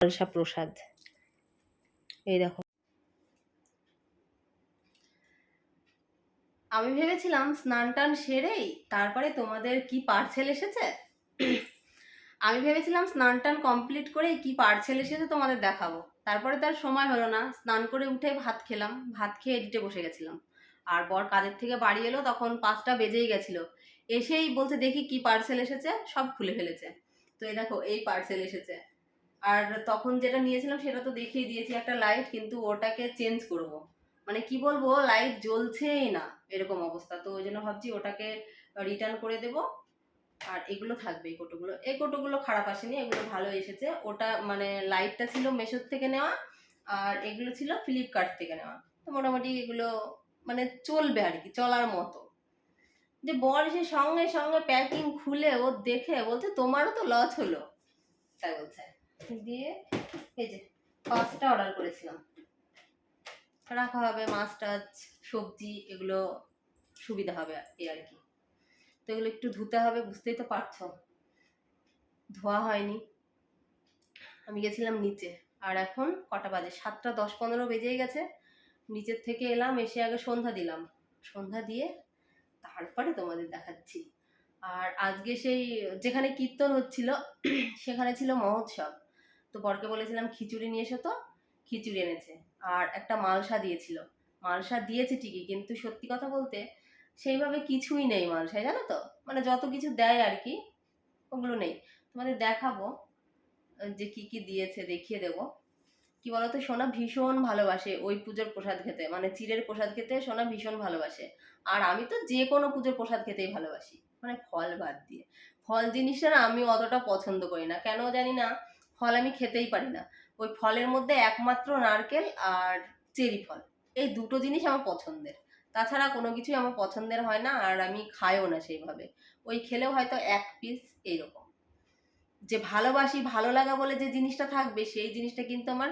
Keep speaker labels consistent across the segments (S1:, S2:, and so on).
S1: কলসা প্রসাদ। এই দেখো। আমি ভেবেছিলাম স্নান টান সেরেই তারপরে তোমাদের কি পার্সেল এসেছে? আমি ভেবেছিলাম স্নান টান কমপ্লিট করে কি পার্সেল এসেছে তোমাদের দেখাবো। তারপরে তার সময় হলো না। স্নান করে উঠে ভাত খেলাম। ভাত খেয়ে এডিটে বসে গেছিলাম। আর বর কাজের থেকে বাড়ি এলো তখন পাঁচটা বেজেই গেছিল। এসেই বলছে, দেখি কি পার্সেল এসেছে? সব খুলে ফেলেছে। তো এই দেখো, এই পার্সেল এসেছে। আর তখন যেটা নিয়েছিলাম সেটা তো দেখিয়ে দিয়েছি একটা লাইট কিন্তু ওটাকে চেঞ্জ করব। মানে কি বলব লাইট জ্বলছেই না এরকম অবস্থা। তো ওই জন্য ভাবছি ওটাকে রিটার্ন করে দেব। আর এগুলো থাকবে এই কোটোগুলো। এই কোটোগুলো খারাপ আসেনি, এগুলো ভালো এসেছে। ওটা মানে লাইটটা ছিল মেশোর থেকে নেওয়া, আর এগুলো ছিল ফ্লিপকার্ট থেকে নেওয়া। তো মোটামুটি এগুলো মানে চলবে আর কি, চলার মতো। যে বর এসে সঙ্গে সঙ্গে প্যাকিং খুলে ও দেখে বলছে, তোমারও তো লস হলো। তাই বলছে। দিয়ে এই যে পাঁচটা অর্ডার করেছিলাম। রাখা হবে মাছ টাছ, সবজি, এগুলো সুবিধা হবে এই আর কি। তো এগুলো একটু ধুতে হবে, বুঝতেই তো পারছ। ধোয়া হয়নি। আমি গেছিলাম নিচে। আর এখন কটা বাজে? সাতটা দশ পনেরো বেজেই গেছে। নিচের থেকে এলাম, এসে আগে সন্ধ্যা দিলাম। সন্ধ্যা দিয়ে তারপরে তোমাদের দেখাচ্ছি। আর আজকে সেই যেখানে কীর্তন হচ্ছিল, সেখানে ছিল মহোৎসব। তো বরকে বলেছিলাম, খিচুড়ি নিয়ে এসো তো। খিচুড়ি এনেছে। আর একটা মালসা দিয়েছিল। মালসা দিয়েছে ঠিকই, কিন্তু সত্যি কথা বলতে সেইভাবে কিছুই নেই মালসায়, জানো তো? মানে যত কিছু দেয় আর কি, ওগুলো নেই। তোমাদের দেখাবো, যে কি কি দিয়েছে, দেখিয়ে দেবো। কি বলতো, সোনা ভীষণ ভালোবাসে ওই পুজোর প্রসাদ খেতে। মানে চিড়ের প্রসাদ খেতে সোনা ভীষণ ভালোবাসে। আর আমি তো যে কোনো পুজোর প্রসাদ খেতেই ভালোবাসি। মানে ফল বাদ দিয়ে। ফল জিনিসটা আমি অতটা পছন্দ করি না। কেন জানি না ফল আমি খেতেই পারি না। ওই ফলের মধ্যে একমাত্র নারকেল আর চেরি ফল। এই দুটো জিনিস আমার পছন্দের। তাছাড়া কোনো কিছুই আমার পছন্দের হয় না আর আমি খাইও না সেইভাবে। ওই খেলেও হয়তো এক পিস এইরকম। যে ভালোবাসি, ভালো লাগা বলে যে জিনিসটা থাকবে সেই জিনিসটা কিন্তু আমার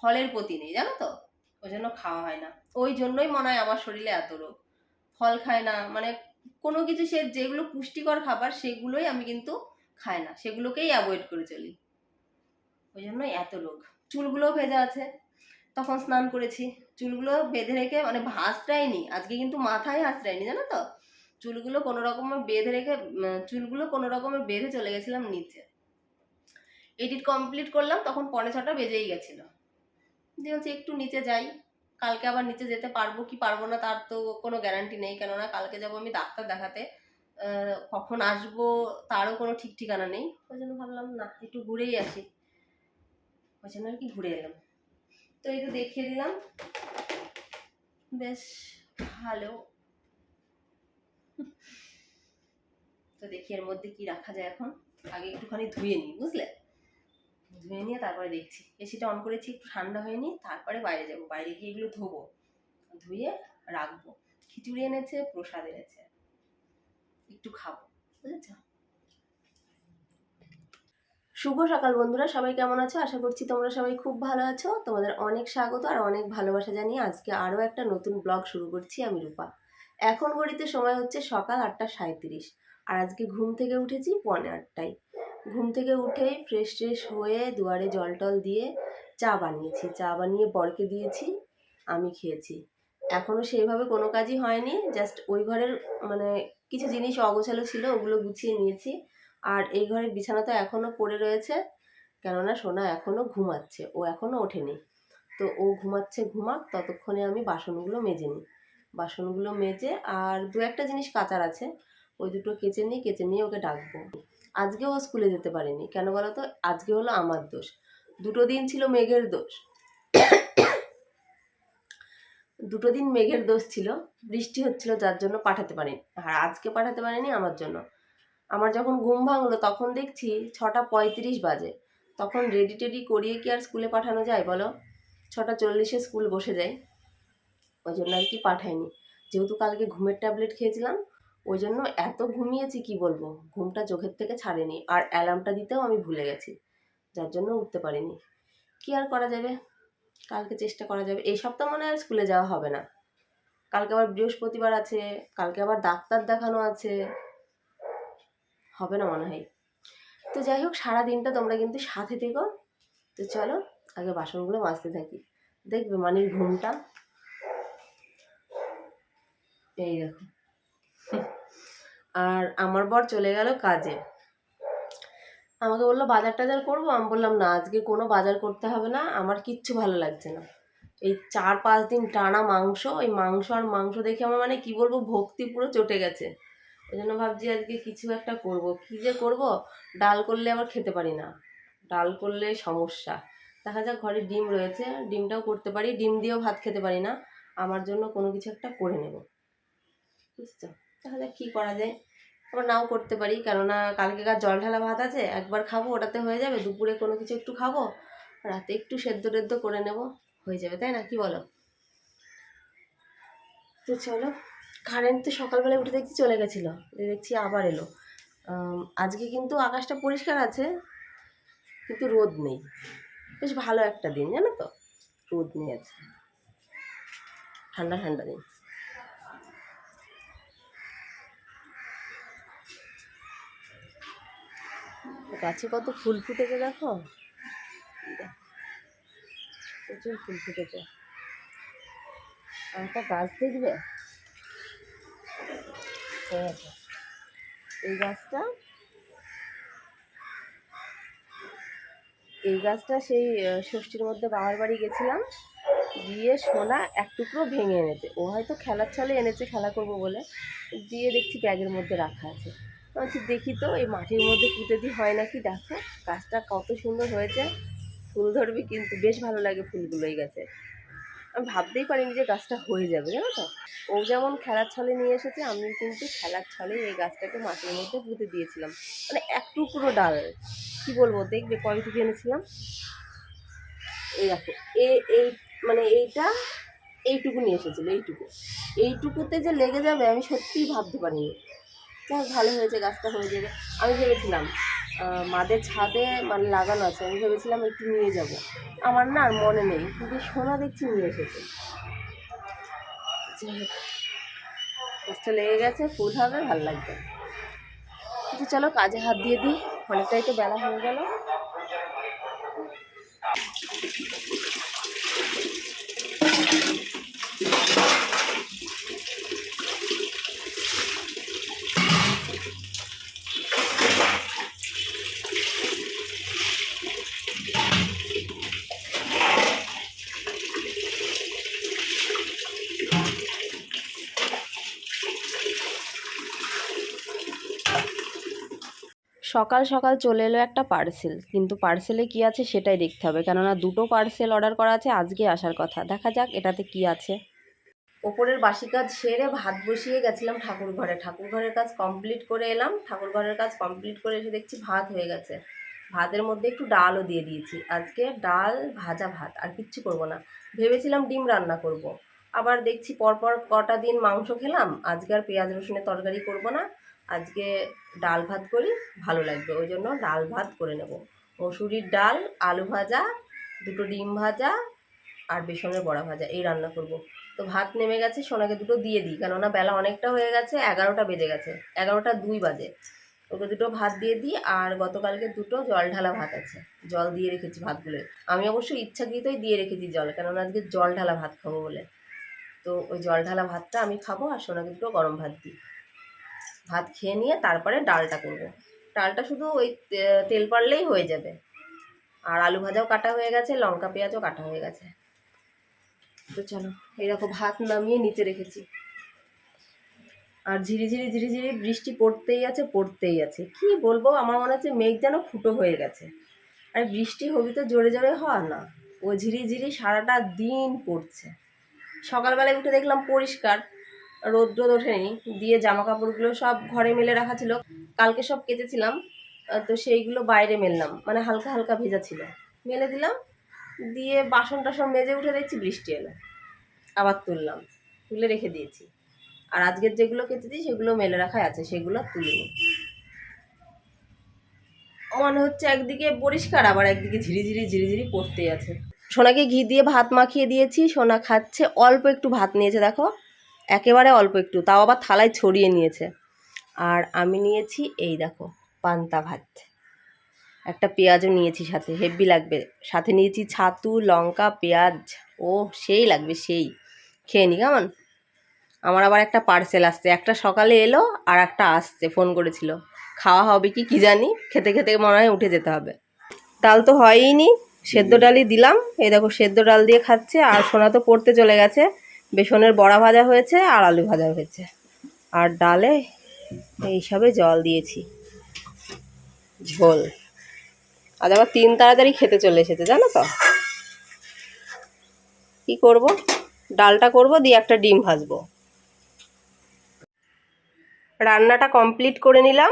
S1: ফলের প্রতি নেই, জানো তো? ওই জন্য খাওয়া হয় না। ওই জন্যই মনে হয় আমার শরীরে এত রোগ। ফল খায় না। মানে কোনো কিছু সে যেগুলো পুষ্টিকর খাবার সেগুলোই আমি কিন্তু খাই না। সেগুলোকেই অ্যাভয়েড করে চলি। ওই জন্য এত লোক। চুলগুলোও ভেজা আছে। তখন স্নান করেছি। চুলগুলো বেঁধে রেখে মানে ভাসরাইনি আজকে কিন্তু মাথায় হাসরাইনি জানো তো? চুলগুলো কোনো রকমে বেঁধে রেখে চুলগুলো কোনো রকমে বেঁধে চলে গেছিলাম নিচে। এডিট কমপ্লিট করলাম, তখন পৌনে ছটা বেজেই গেছিল। দিয়ে হচ্ছে একটু নিচে যাই। কালকে আবার নিচে যেতে পারব কি পারব না, তার তো কোনো গ্যারান্টি নেই। কেননা কালকে যাব আমি ডাক্তার দেখাতে। কখন আসব, তারও কোনো ঠিক ঠিকানা নেই। ওই জন্য ভাবলাম, না, একটু ঘুরেই আসি। ওই আর কি ঘুরে এলাম। তো এই তো দেখিয়ে দিলাম। বেশ ভালো। তো দেখি এর মধ্যে কি রাখা যায় এখন। আগে একটুখানি ধুয়ে নিই, বুঝলে? ধুয়ে নিয়ে তারপরে দেখছি। এসিটা অন করেছি, একটু ঠান্ডা হয়ে নি তারপরে বাইরে যাব। বাইরে গিয়ে এগুলো ধোবো। ধুয়ে রাখব। খিচুড়ি এনেছে, প্রসাদ এনেছে। একটু খাব, বুঝেছ? শুভ সকাল বন্ধুরা, সবাই কেমন আছো? আশা করছি তোমরা সবাই খুব ভালো আছো। তোমাদের অনেক স্বাগত আর অনেক ভালোবাসা জানিয়ে আজকে আরও একটা নতুন ব্লগ শুরু করছি আমি রূপা। এখন ঘড়িতে সময় হচ্ছে সকাল আটটা সাঁত্রিশ আর আজকে ঘুম থেকে উঠেছি পৌনে আটটায়। ঘুম থেকে উঠেই ফ্রেশ ট্রেশ হয়ে দুয়ারে জল টল দিয়ে চা বানিয়েছি। চা বানিয়ে বরকে দিয়েছি, আমি খেয়েছি। এখনও সেইভাবে কোনো কাজই হয়নি জাস্ট ওই ঘরের মানে কিছু জিনিস অগোছালো ছিল, ওগুলো গুছিয়ে নিয়েছি। আর এই ঘরের বিছানা তো এখনও পড়ে রয়েছে। কেননা সোনা এখনও ঘুমাচ্ছে, ও এখনও ওঠেনি। তো ও ঘুমাচ্ছে, ঘুমাক, ততক্ষণে আমি বাসনগুলো মেজে নিই। বাসনগুলো মেজে আর দু একটা জিনিস কাচার আছে, ওই দুটো কেচে নিই কেচে নিয়ে ওকে ডাকবো। আজকে ও স্কুলে যেতে পারেনি, কেন বলো তো? আজকে হলো আমার দোষ। দুটো দিন ছিল মেঘের দোষ। দুটো দিন মেঘের দোষ ছিল। বৃষ্টি হচ্ছিল, যার জন্য পাঠাতে পারিনি। আর আজকে পাঠাতে পারিনি, আমার জন্য। আমার যখন ঘুম ভাঙলো, তখন দেখছি ছটা পঁয়ত্রিশ বাজে। তখন রেডি টেডি করিয়ে কি আর স্কুলে পাঠানো যায় বলো? ছটা চল্লিশে স্কুল বসে যায়। ওই জন্য আর কি পাঠাইনি যেহেতু কালকে ঘুমের ট্যাবলেট খেয়েছিলাম, ওই জন্য এত ঘুমিয়েছি কি বলব? ঘুমটা চোখের থেকে ছাড়েনি। আর অ্যালার্মটা দিতেও আমি ভুলে গেছি। যার জন্য উঠতে পারিনি। কি আর করা যাবে? কালকে চেষ্টা করা যাবে। এই সপ্তাহ মনে হয় আর স্কুলে যাওয়া হবে না। কালকে আবার বৃহস্পতিবার আছে, কালকে আবার ডাক্তার দেখানো আছে। হবে না মনে হয়। তো যাই হোক, সারা দিনটা তোমরা কিন্তু সাথে থেকো। তো চলো, আগে বাসনগুলো মাজতে থাকি। দেখবে মানির ঘুমটা। এই দেখো। আর আমার বর চলে গেল কাজে। আমাকে বলল, বাজার টাজার করব? আমি বললাম, না, আজকে কোনো বাজার করতে হবে না। আমার কিচ্ছু ভালো লাগছে না। এই চার পাঁচ দিন টানা মাংস, ওই মাংস আর মাংস দেখে আমার মানে কি বলব, ভক্তি পুরো চটে গেছে। ওই জন্য ভাবছি আজকে কিছু একটা করব। কি যে করব? ডাল করলে আবার খেতে পারি না। ডাল করলে সমস্যা। দেখা যাক, ঘরে ডিম রয়েছে। ডিমটাও করতে পারি। ডিম দিয়েও ভাত খেতে পারি না। আমার জন্য কোনো কিছু একটা করে নেব। বুঝছ? দেখা যাক কী করা যায়। আবার নাও করতে পারি। কেননা কালকেকার জল ঢালা ভাত আছে, একবার খাব, ওটাতে হয়ে যাবে। দুপুরে কোনো কিছু একটু খাব, রাতে একটু সেদ্ধ টেদ্ধ করে নেব। হয়ে যাবে, তাই না? কি বলো? তো চলো। কারেন্ট তো সকালবেলায় উঠে দেখছি চলে গেছিল। দেখছি আবার এলো। আজকে কিন্তু আকাশটা পরিষ্কার আছে, কিন্তু রোদ নেই। বেশ ভালো একটা দিন, জানো তো? রোদ নেই আছে ঠান্ডা ঠান্ডা দিন। গাছে কত ফুল ফুটেছে দেখো। প্রচুর ফুল ফুটেছে। একটা গাছ দেখবে? এই গাছটা এই গাছটা সেই ষষ্ঠীর মধ্যে বাবার বাড়ি গেছিলাম দিয়ে সোনা এক টুকরো ভেঙে এনেছে। ও হয়তো খেলার ছলে এনেছে, খেলা করব বলে। দিয়ে দেখছি ব্যাগের মধ্যে রাখা আছে। বলছি, দেখি তো, এই মাটির মধ্যে পুঁতে দিই হয় নাকি? দেখো, গাছটা কত সুন্দর হয়েছে। ফুল ধরবি কিন্তু, বেশ ভালো লাগে ফুলগুলো এই গাছে। আমি ভাবতেই পারিনি যে গাছটা হয়ে যাবে, জানো তো? ও যেমন খেলার ছলে নিয়ে এসেছে, আমি কিন্তু খেলার ছলে এই গাছটাকে মাটির মধ্যে পুঁতে দিয়েছিলাম। মানে এক টুকরো ডাল, কি বলব? দেখবে কয়টুকু এনেছিলাম? এই দেখো, এ, এই মানে এইটা এইটুকু নিয়ে এসেছিল, এইটুকু। এইটুকুতে যে লেগে যাবে, আমি সত্যিই ভাবতে পারিনি। ভালো হয়েছে, গাছটা হয়ে যাবে। আমি ভেবেছিলাম মাদের ছাদে মানে লাগানো আছে, আমি ভেবেছিলাম একটু নিয়ে যাব। আমার না আর মনে নেই, কিন্তু সোনা দেখছি নিয়ে এসেছে। গাছটা লেগে গেছে, ফুল হবে, ভালো লাগবে। কিন্তু চলো, কাজে হাত দিয়ে দিই, অনেকটাই তো বেলা হয়ে গেল। সকাল সকাল চলে এলো একটা পার্সেল কিন্তু পার্সেলে কি আছে সেটাই দেখতে হবে। কেননা দুটো পার্সেল অর্ডার করা আছে, আজকে আসার কথা। দেখা যাক এটাতে কি আছে। ওপরের বাসি কাজ সেরে ভাত বসিয়ে গেছিলাম ঠাকুর ঘরে। ঠাকুর ঘরের কাজ কমপ্লিট করে এলাম। ঠাকুর ঘরের কাজ কমপ্লিট করে এসে দেখছি ভাত হয়ে গেছে। ভাতের মধ্যে একটু ডালও দিয়ে দিয়েছি। আজকে ডাল, ভাজা ভাত, আর কিচ্ছু করব না। ভেবেছিলাম ডিম রান্না করব। আবার দেখছি পরপর কটা দিন মাংস খেলাম। আজকে আর পেঁয়াজ রসুনের তরকারি করব না। আজকে ডাল ভাত করি, ভালো লাগবে। ওই জন্য ডাল ভাত করে নেব। মসুরির ডাল, আলু ভাজা, দুটো ডিম ভাজা আর বেসনের বড়া ভাজা, এই রান্না করব। তো ভাত নেমে গেছে, সোনাকে দুটো দিয়ে দিই। কেননা বেলা অনেকটা হয়ে গেছে, এগারোটা বেজে গেছে, এগারোটা দুই বাজে। ওকে দুটো ভাত দিয়ে দিই, আর গতকালকে দুটো জল ঢালা ভাত আছে। জল দিয়ে রেখেছি ভাতগুলো আমি অবশ্য ইচ্ছাকৃতই দিয়ে রেখেছি জল, কেননা আজকে জল ঢালা ভাত খাব বলে। তো ওই জল ঢালা ভাতটা আমি খাব, আর সোনাকে দুটো গরম ভাত দিই। ভাত খেয়ে নিয়ে তারপরে ডালটা করব। ডালটা শুধু ওই তেল পারলেই হয়ে যাবে। আর আলু ভাজাও কাটা হয়ে গেছে, লঙ্কা পেঁয়াজও কাটা হয়ে গেছে। তো চলো, এই দেখো ভাত নামিয়ে নিচে রেখেছি। আর ঝিরিঝিরি ঝিরিঝিরি বৃষ্টি পড়তেই আছে পড়তেই আছে। কি বলব, আমার মনে হচ্ছে মেঘ যেন ফুটো হয়ে গেছে। আর বৃষ্টি হবি তো জোরে জোরে হয় না। ও ঝিরিঝিরি সারাটা দিন পড়ছে। সকালবেলায় উঠে দেখলাম পরিষ্কার। রৌদ্র ওঠেনি। দিয়ে জামা কাপড়গুলো সব ঘরে মেলে রাখা ছিল। কালকে সব কেচেছিলাম তো সেইগুলো বাইরে মেললাম। মানে হালকা হালকা ভেজা ছিল। মেলে দিলাম, দিয়ে বাসন টাসন মেজে উঠে দেখছি বৃষ্টি এলো। আবার তুললাম, তুলে রেখে দিয়েছি। আর আজকের যেগুলো কেচেছি, সেগুলো মেলে রাখাই আছে, সেগুলো তুলিনি মনে হচ্ছে একদিকে পরিষ্কার, আবার একদিকে ঝিরিঝিরি ঝিরিঝিরি পড়তেই আছে। সোনাকে ঘি দিয়ে ভাত মাখিয়ে দিয়েছি। সোনা খাচ্ছে, অল্প একটু ভাত নিয়েছে, দেখো। একেবারে অল্প একটু তাও আবার থালায় ছড়িয়ে নিয়েছে। আর আমি নিয়েছি এই দেখো পান্তা ভাত। একটা পেঁয়াজও নিয়েছি সাথে হেভি লাগবে। সাথে নিয়েছি ছাতু লঙ্কা পেঁয়াজ ও সেই লাগবে সেই। খেয়ে নি কেমন? আমার আবার একটা পার্সেল আসছে একটা সকালে এলো আর একটা আসছে ফোন করেছিল। খাওয়া হবে কি কি জানি খেতে খেতে মনে হয় উঠে যেতে হবে। ডাল তো হয়ই নি সেদ্ধ ডালই দিলাম। এই দেখো সেদ্ধ ডাল দিয়ে খাচ্ছে আর সোনা তো পড়তে চলে গেছে। বেসনের বড়া ভাজা হয়েছে আর আলু ভাজা হয়েছে। আর ডালে এইসবে জল দিয়েছি। ঝোল। আজ আবার তিন তাড়াতাড়ি খেতে চলে এসেছে, জানো তো? কি করব? ডালটা করব, দিয়ে একটা ডিম ভাজবো। রান্নাটা কমপ্লিট করে নিলাম।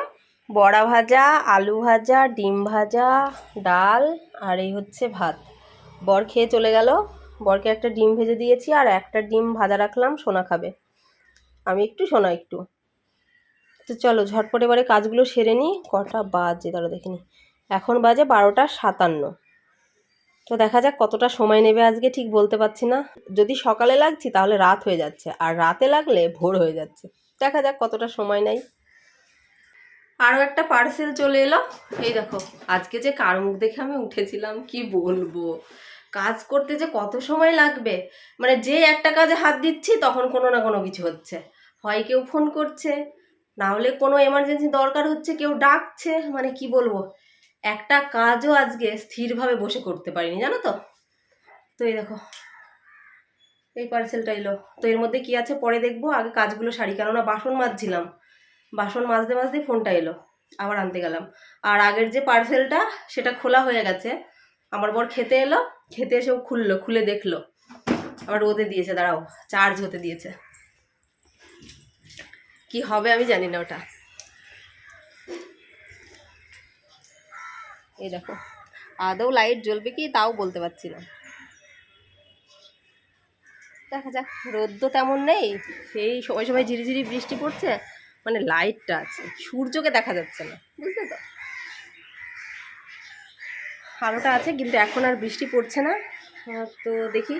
S1: বড়া ভাজা, আলু ভাজা, ডিম ভাজা, ডাল, আর এই হচ্ছে ভাত। বর খেয়ে চলে গেল। বরকে একটা ডিম ভেজে দিয়েছি আর একটা ডিম ভাজা রাখলাম, সোনা খাবে। আমি একটু, সোনা একটু। তো চলো, ঝটপট এবারে কাজগুলো সেরে নিই। কটা বাজে তারা দেখিনি এখন বাজে বারোটা সাতান্ন। তো দেখা যাক কতটা সময় নেবে আজকে, ঠিক বলতে পারছি না। যদি সকালে লাগছি, তাহলে রাত হয়ে যাচ্ছে। আর রাতে লাগলে ভোর হয়ে যাচ্ছে। দেখা যাক কতটা সময় নেই আরও একটা পার্সেল চলে এলো। এই দেখো, আজকে যে কার মুখ দেখে আমি উঠেছিলাম, কি বলব? কাজ করতে যে কত সময় লাগবে? মানে যে একটা কাজে হাত দিচ্ছি, তখন কোনো না কোনো কিছু হচ্ছে। হয় কেউ ফোন করছে, না হলে কোনো এমার্জেন্সি দরকার হচ্ছে, কেউ ডাকছে মানে কি বলব? একটা কাজও আজকে স্থিরভাবে বসে করতে পারিনি, জানো তো? তো এই দেখো, এই পার্সেলটা এলো। তো এর মধ্যে কি আছে পরে দেখব। আগে কাজগুলো সারি, কেননা বাসন মাজছিলাম। বাসন মাজতে মাজতে ফোনটা এলো, আবার আনতে গেলাম। আর আগের যে পার্সেলটা সেটা খোলা হয়ে গেছে। আমার বর খেতে এলো খেতে এসেও খুললো, খুলে দেখল। আবার রোদে দিয়েছে, দাঁড়াও চার্জ হতে দিয়েছে। কি হবে আমি জানি না ওটা। এই দেখো, আদৌ লাইট জ্বলবে কি তাও বলতে পারছি না। দেখা যাক, রোদ তো তেমন নেই, সেই সময় সময় ঝিরিঝিরি বৃষ্টি পড়ছে মানে লাইটটা আছে, সূর্যকে দেখা যাচ্ছে না, বুঝলে তো? আলোটা আছে, কিন্তু এখন আর বৃষ্টি পড়ছে না। তো দেখি।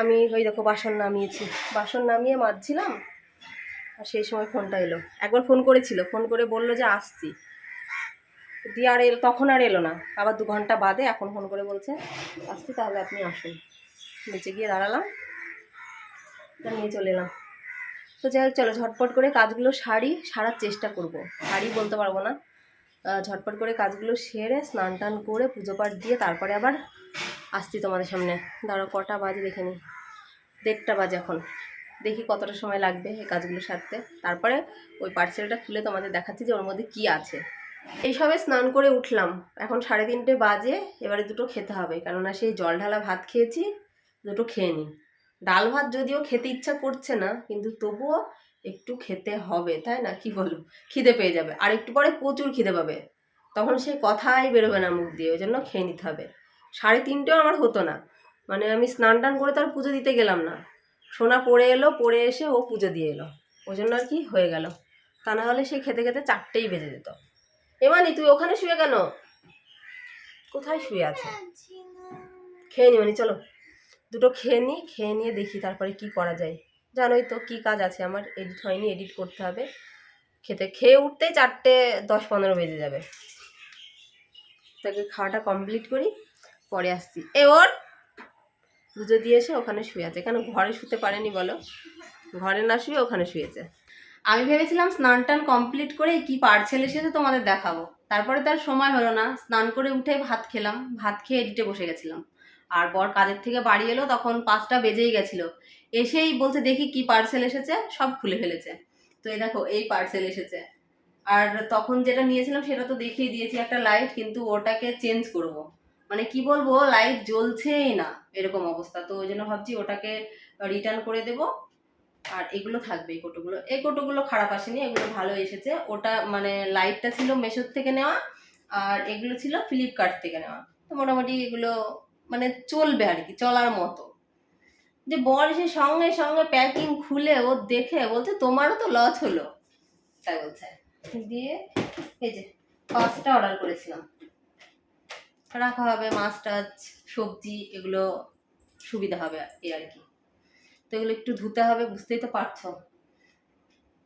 S1: আমি ওই দেখো বাসন নামিয়েছি। বাসন নামিয়ে মাজছিলাম, আর সেই সময় ফোনটা এলো। একবার ফোন করেছিল, ফোন করে বলল যে আসছি। দিয়ে আর এলো, তখন আর এলো না। আবার দু ঘণ্টা বাদে এখন ফোন করে বলছে, আসছি, তাহলে আপনি আসুন। নিচে গিয়ে দাঁড়ালাম। তা নিয়ে চলে এলাম। তো যাই চলো ঝটপট করে কাজগুলো সারি, সারার চেষ্টা করব। সারি বলতে পারব না। ঝটপট করে কাজগুলো সেরে স্নান টান করে পুজো পাঠ দিয়ে তারপরে আবার আসছি তোমাদের সামনে। ধরো কটা বাজে দেখে নিই দেড়টা বাজে এখন। দেখি কতটা সময় লাগবে এই কাজগুলো সারতে। তারপরে ওই পার্সেলটা খুলে তোমাদের দেখাচ্ছি যে ওর মধ্যে কি আছে। এইসবে স্নান করে উঠলাম। এখন সাড়ে তিনটে বাজে, এবারে দুটো খেতে হবে। কেননা সেই জল ঢালা ভাত খেয়েছি, দুটো খেয়ে নিই ডাল ভাত যদিও খেতে ইচ্ছা করছে না, কিন্তু তবুও একটু খেতে হবে, তাই না? কি বলো খিদে পেয়ে যাবে। আর একটু পরে প্রচুর খিদে পাবে। তখন সে কথাই বেরোবে না মুখ দিয়ে, ওই জন্য খেয়ে নিতে হবে। সাড়ে তিনটেও আমার হতো না। মানে আমি স্নান টান করে তার পুজো দিতে গেলাম না। সোনা পড়ে এলো, পড়ে এসে ও পুজো দিয়ে এলো। ওই জন্য আর কি হয়ে গেল। তা না হলে সে খেতে খেতে চারটেই বেজে যেত। এমানি তুই ওখানে শুয়ে কেন? কোথায় শুয়ে আছে? খেয়ে নি মানে চলো। দুটো খেয়ে নিই খেয়ে নিয়ে দেখি তারপরে কি করা যায়। জানোই তো কী কাজ আছে, আমার এডিট হয়নি এডিট করতে হবে। খেতে, খেয়ে উঠতেই চারটে দশ পনেরো বেজে যাবে। তাকে খাওয়াটা কমপ্লিট করি, পরে আসছি। এ ওর পুজো দিয়ে এসে ওখানে শুয়ে আছে। কেন ঘরে শুতে পারেনি বলো? ঘরে না শুয়ে ওখানে শুয়েছে।
S2: আমি ভেবেছিলাম স্নান টান কমপ্লিট করে কি পার্সেল এসেছে তোমাদের দেখাবো। তারপরে তার সময় হলো না। স্নান করে উঠে ভাত খেলাম। ভাত খেয়ে এডিটে বসে গেছিলাম। আর বর কাজের থেকে বাড়ি এলো, তখন পাঁচটা বেজেই গেছিল। এসেই বলছে, দেখি কি পার্সেল এসেছে? সব খুলে ফেলেছে। তো এই দেখো, এই পার্সেল এসেছে। আর তখন যেটা নিয়েছিলাম, সেটা তো দেখিয়ে দিয়েছি একটা লাইট কিন্তু ওটাকে চেঞ্জ করব। মানে কি বলব লাইট জ্বলছেই না, এরকম অবস্থা। তো ওই জন্য ভাবছি ওটাকে রিটার্ন করে দেব। আর এগুলো থাকবে, এই কোটোগুলো। এই কোটোগুলো খারাপ আসেনি, এগুলো ভালো এসেছে। ওটা মানে লাইটটা ছিল মেশোর থেকে নেওয়া, আর এগুলো ছিল ফ্লিপকার্ট থেকে নেওয়া। তো মোটামুটি এগুলো মানে চলবে আর কি, চলার মতো। যে বল সে সঙ্গে সঙ্গে প্যাকিং খুলে ও দেখে বলছে, তোমারও তো লস হলো। তাই বলছে। দিয়ে এই যে পাঁচটা অর্ডার করেছিলাম। রাখা হবে মাছ টাছ, সবজি, এগুলো সুবিধা হবে এই আর কি। তো এগুলো একটু ধুতে হবে, বুঝতেই তো পারছ।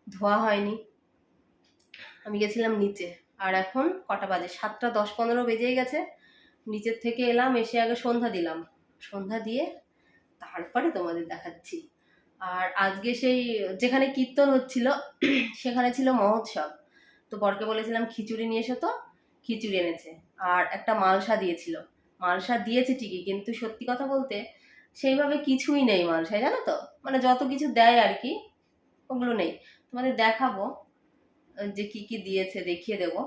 S2: ধোয়া হয়নি। আমি গেছিলাম নিচে।
S1: আর এখন কটা বাজে? সাতটা দশ পনেরো বেজেই গেছে। নিচের থেকে এলাম, এসে আগে সন্ধ্যা দিলাম। সন্ধ্যা দিয়ে তারপরে তোমাদের দেখাচ্ছি। আর আজকে সেই যেখানে কীর্তন হচ্ছিল, সেখানে ছিল মহোৎসব। তো বরকে বলেছিলাম, খিচুড়ি নিয়ে এসো তো, খিচুড়ি এনেছে। আর একটা মালসা দিয়েছিল। মালসা দিয়েছে ঠিকই, কিন্তু সত্যি কথা বলতে সেইভাবে কিছুই নেই মালসায়, জানো তো? মানে যত কিছু দেয় আর কি, ওগুলো নেই। তোমাদের দেখাবো, যে কি কি দিয়েছে, দেখিয়ে দেবো।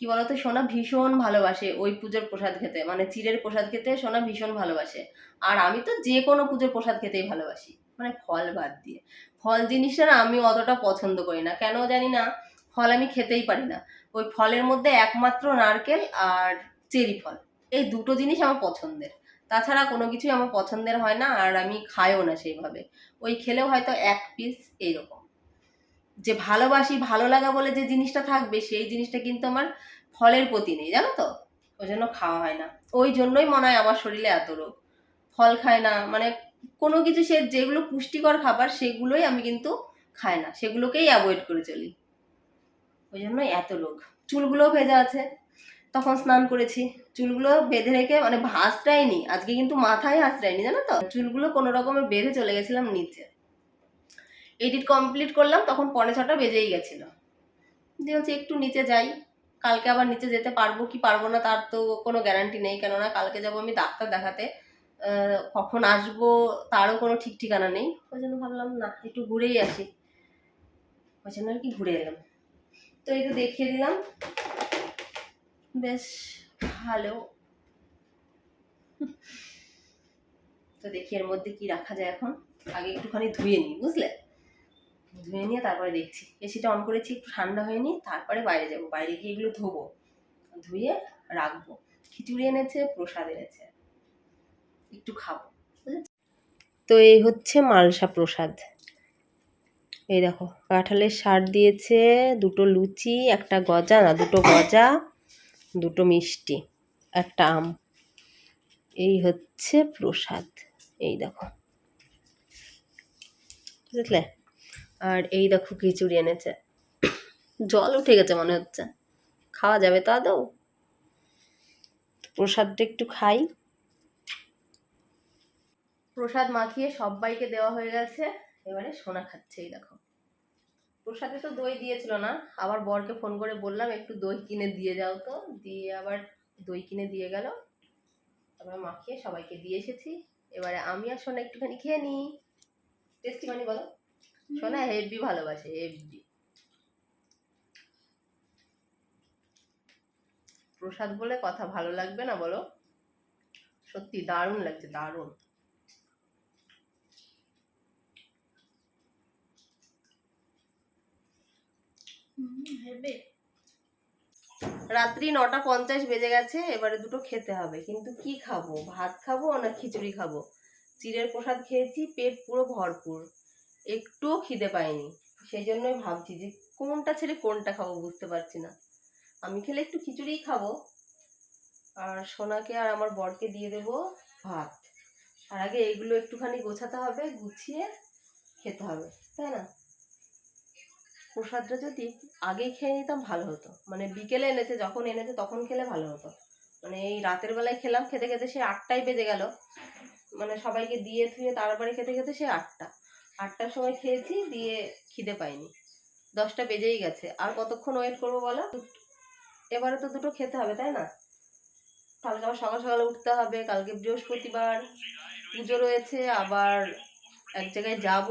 S1: কি বলতো, সোনা ভীষণ ভালোবাসে ওই পুজোর প্রসাদ খেতে মানে চিড়ের প্রসাদ খেতে সোনা ভীষণ ভালোবাসে। আর আমি তো যে কোনো পুজোর প্রসাদ খেতেই ভালোবাসি মানে ফল বাদ দিয়ে। ফল জিনিসটা আমি অতটা পছন্দ করি না। কেন জানি না, ফল আমি খেতেই পারি না। ওই ফলের মধ্যে একমাত্র নারকেল আর চেরি ফল, এই দুটো জিনিস আমার পছন্দের। তাছাড়া কোনো কিছুই আমার পছন্দের হয় না, আর আমি খাইও না সেইভাবে। ওই খেলেও হয়তো এক পিস এইরকম। যে ভালোবাসি, ভালো লাগা বলে যে জিনিসটা থাকবে, সেই জিনিসটা কিন্তু আমার ফলের প্রতি নেই, জানো তো? ওই জন্য খাওয়া হয় না। ওই জন্যই মনে হয় আমার শরীরে এত রোগ। ফল খায় না মানে কোনো কিছু সে যেগুলো পুষ্টিকর খাবার, সেগুলোই আমি কিন্তু খাই না। সেগুলোকেই অ্যাভয়েড করে চলি। ওই জন্য এত রোগ। চুলগুলোও ভেজা আছে। তখন স্নান করেছি। চুলগুলো বেঁধে রেখে মানে ভাঁজটাইনি আজকে কিন্তু মাথায় হাসড়াইনি জানো তো? চুলগুলো কোনো রকমে বেঁধে চলে গেছিলাম নিচে। এডিট কমপ্লিট করলাম, তখন পনে ছটা বেজেই গেছিল। দিয়ে হচ্ছে একটু নিচে যাই, কালকে আবার নিচে যেতে পারব কি পারব না, তার তো কোনো গ্যারান্টি নেই, কেননা কালকে যাব আমি ডাক্তার দেখাতে। কখন আসব তারও কোনো ঠিক ঠিকানা নেই। ওই জন্য ভাবলাম, না, একটু ঘুরেই আসি। ওই জন্য আর কি ঘুরে এলাম। তো এই তো দেখিয়ে দিলাম, বেশ ভালো। তো দেখি এর মধ্যে কি রাখা যায় এখন। আগে একটুখানি ধুয়ে নিই, বুঝলে? ধুয়ে নিয়ে তারপরে দেখছি। এসিটা অন করেছি, একটু ঠান্ডা হয়নি, তারপরে বাইরে যাব। বাইরে গিয়ে এগুলো ধোবো, ধুয়ে রাখব। খিচুড়ি এনেছে, প্রসাদ এনেছে। একটু খাব তো এই হচ্ছে মালসা প্রসাদ। এই দেখো, কাঁঠালের সার দিয়েছে, দুটো লুচি, একটা গজা, না, দুটো গজা, দুটো মিষ্টি, একটা আম। এই হচ্ছে প্রসাদ। এই দেখো, বুঝলে? আর এই দেখো খিচুড়ি এনেছে। জল উঠে গেছে মনে হচ্ছে। খাওয়া যাবে তা আদৌ প্রসাদটা একটু খাই। প্রসাদ মাখিয়ে সবাইকে দেওয়া হয়ে গেছে। এবারে সোনা খাচ্ছে, এই দেখো। প্রসাদে তো দই দিয়েছিল না। আবার বরকে ফোন করে বললাম, একটু দই কিনে দিয়ে যাও তো। দিয়ে আবার দই কিনে দিয়ে গেল। তারপরে মাখিয়ে সবাইকে দিয়ে এসেছি। এবারে আমি আর সোনা একটুখানি খেয়ে নিই। টেস্টি মানে বলো? সোনা হেভি ভালোবাসে হেভি প্রসাদ বলে কথা ভালো লাগবে না বলো? সত্যি দারুণ লাগছে দারুণ। রাত্রি নটা পঞ্চাশ বেজে গেছে এবারে দুটো খেতে হবে। কিন্তু কি খাব ভাত খাব না খিচুড়ি খাব? চিড়ের প্রসাদ খেয়েছি পেট পুরো ভরপুর। একটুও খিদে পাইনি। সেই জন্যই ভাবছি যে কোনটা ছেড়ে কোনটা খাব বুঝতে পারছি না। আমি খেলে একটু খিচুড়িই খাব। আর সোনাকে আর আমার বরকে দিয়ে দেবো ভাত। আর আগে এগুলো একটুখানি গোছাতে হবে, গুছিয়ে খেতে হবে, তাই না? প্রসাদটা যদি আগে খেয়ে নিতাম ভালো হতো। মানে বিকেলে এনেছে, যখন এনেছে তখন খেলে ভালো হতো। মানে এই রাতের বেলায় খেলাম, খেতে খেতে সে আটটায় বেজে গেল। মানে সবাইকে দিয়ে থুয়ে তারপরে খেতে খেতে সে আটটা। আটটার সময় খেয়েছি, দিয়ে খিদে পাইনি। দশটা বেজেই গেছে। আর কতক্ষণ ওয়েট করব বলো? এবারে তো দুটো খেতে হবে, তাই না? কালকে আবার সকাল সকালে উঠতে হবে, কালকে বৃহস্পতিবার পুজো রয়েছে, আবার এক জায়গায় যাব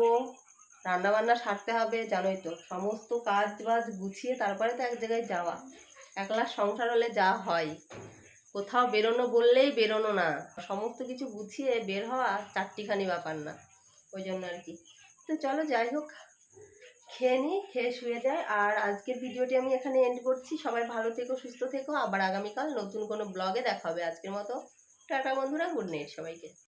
S1: রান্না বান্না সারতে হবে, জানোই তো। সমস্ত কাজ বাজ গুছিয়ে তারপরে তো এক জায়গায় যাওয়া। একলা সংসার হলে যা হয়। কোথাও বেরোনো বললেই বেরোনো না। সমস্ত কিছু গুছিয়ে বের হওয়া চারটিখানি ব্যাপার না। ওই জন্য আর কি। তো চলো যাই হোক, খেয়ে নিই, খেয়ে শুয়ে যায় আর আজকের ভিডিওটি আমি এখানে এন্ড করছি। সবাই ভালো থেকো, সুস্থ থেকো। আবার আগামীকাল নতুন কোনো ব্লগে দেখা হবে। আজকের মতো টাটা বন্ধুরা গুড নাইট সবাইকে।